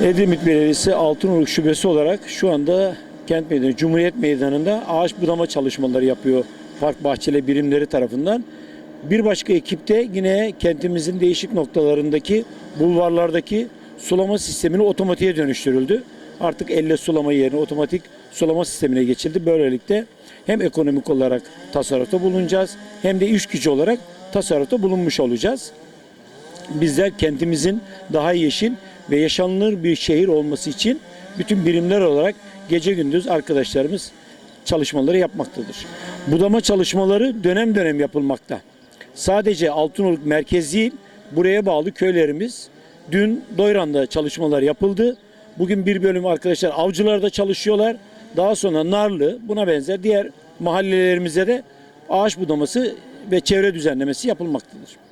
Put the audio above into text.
Edremit Belediyesi Altınoluk Şubesi olarak şu anda Kent Meydanı, Cumhuriyet Meydanı'nda ağaç budama çalışmaları yapıyor park bahçeli birimleri tarafından. Bir başka ekipte yine kentimizin değişik noktalarındaki bulvarlardaki sulama sistemini otomatiğe dönüştürüldü. Artık elle sulama yerine otomatik sulama sistemine geçildi. Böylelikle hem ekonomik olarak tasarrufta bulunacağız hem de iş gücü olarak tasarrufta bulunmuş olacağız bizler kentimizin daha yeşil ve yaşanılır bir şehir olması için bütün birimler olarak gece gündüz arkadaşlarımız çalışmaları yapmaktadır. Budama çalışmaları dönem dönem yapılmakta. Sadece Altınoluk merkez değil, buraya bağlı köylerimiz dün Doyran'da çalışmalar yapıldı. Bugün bir bölüm arkadaşlar avcılarda çalışıyorlar. Daha sonra Narlı, buna benzer diğer mahallelerimize de ağaç budaması ve çevre düzenlemesi yapılmaktadır.